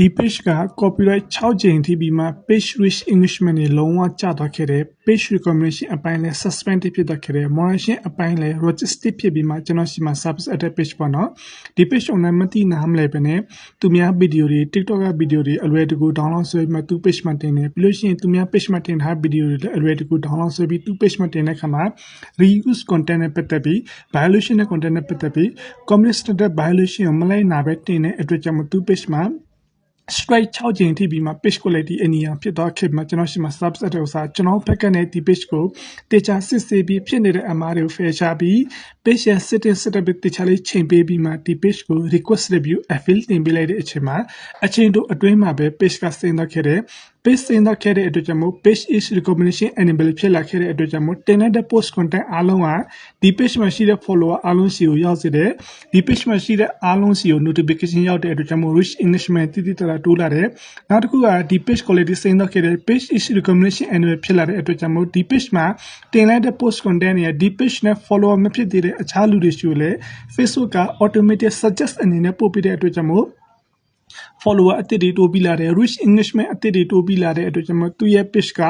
ဒီ page က copyright 6ကြိမ်ထိပြီးမှ page reach englishment တွေလုံးဝကျသွားခဲ့တယ် page recommendation အပိုင်းလဲ suspend ဖြစ်သွားခဲ့တယ် moderation အပိုင်းလဲ register ဖြစ်ပြီးမှကျွန်တော်ရှိမှာ service added page ပေါ့နော်ဒီ page owner မသိနားမလဲပဲနဲ့သူများ video တွေ TikTok က video တွေအလွယ်တကူ download ဆွဲပြီးမှသူ page မှာတင်တယ်ပြီးလို့ရှိရင်သူများ page မှာတင်ထား video တွေလည်းအလွယ်တကူ download ဆွဲပြီးသူ page မှာတင်တဲ့အခါမှာ reuse content နဲ့ပတ်သက်ပြီး violation နဲ့ content နဲ့ပတ်သက်ပြီး community standard violation ကိုမလိုက်နာပဲတင်တဲ့အတွက်ကြောင့်မသူ page မှာ strike 6ကြိမ်ထိပြီးမှ page quality အနီအောင်ဖြစ်သွားခဲ့မှာကျွန်တော်ရှိမှာ subset ဥစားကျွန်တော်ဘက်ကနေဒီ page ကိုတေချာစစ်ဆေးပြီးဖြစ်နေတဲ့အမှားတွေကို fair ချပြီး page ရဲ့ setting setup တွေတေချာလေးချိန်ပေးပြီးမှဒီ page ကို request review appeal တင်ပေးလိုက်တဲ့အချိန်မှာအချိန်တို့အတွင်းမှာပဲ page ကစိမ့်သွားခဲ့တဲ့ page စိမ့်သွားခဲ့တဲ့အတွက်ကြောင့်မို့ page is recommendation enable ဖြစ်လာခဲ့တဲ့အတွက်ကြောင့်မို့တင်လိုက်တဲ့ post content အားလုံးကဒီ page မှာရှိတဲ့ follower အားလုံးစီကိုရောက်စေတယ်ဒီ page မှာရှိတဲ့အားလုံးစီကို notification ရောက်တဲ့အတွက်ကြောင့်မို့ reach engagement တိတိကျကျတိုးလာတယ်နောက်တစ်ခုကဒီ page quality စိမ့်သွားခဲ့တဲ့ page is recommendation enable ဖြစ်လာတဲ့အတွက်ကြောင့်မို့ဒီ page မှာတင်လိုက်တဲ့ post content တွေကဒီ page နဲ့ follower မဖြစ်သေးတဲ့အခြားလူတွေရှိကိုလည်း Facebook က automatic suggest အနေနဲ့ပို့ပေးတဲ့အတွက်ကြောင့်မို့ follower အသစ်တွေတိုးပြီးလာတယ် reach engagement အသစ်တွေတိုးပြီးလာတဲ့အတွက်ကြောင့်သူ့ရဲ့ page က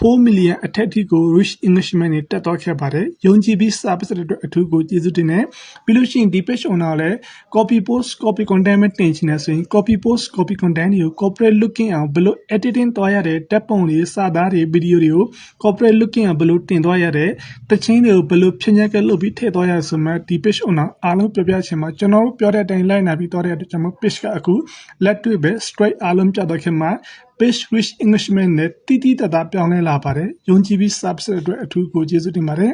4 million အထက်ထိကို reach engagement တွေတက်သွားခဲ့ပါတယ်။ယုံကြည်ပြီး service တွေအတွက်အထူးကိုကျေးဇူးတင်တယ်။ပြီးလို့ရှိရင်ဒီ page owner ကိုလည်း copy post copy content မဲ့တင်ချင်တယ်ဆိုရင် copy post copy content တွေကို corporate looking အောင်ဘယ်လို editing သွားရတဲ့တက်ပုံတွေစာသားတွေ video တွေကို corporate looking အောင်ဘယ်လိုတင်သွားရတဲ့တချင်းတွေကိုဘယ်လိုဖြည့်ညက်ကလုပ်ပြီးထည့်သွားရဆိုမှဒီ page owner အားလုံးပြောပြချင်မှာကျွန်တော်တို့ပြောတဲ့အတိုင်းလိုက်နာပြီးသွားတဲ့အတွက်ကျွန်တော် page ကအခုလက်တွေ့ပဲ straight အားလုံးပြတော့ခင်မှာ page reach engagement နဲ့တိတိတတ်တာပြောင်းလဲလာပါတယ် ယုံကြည်ပြီး subscribe အတွက် အထူးကို ကျေးဇူးတင်ပါတယ်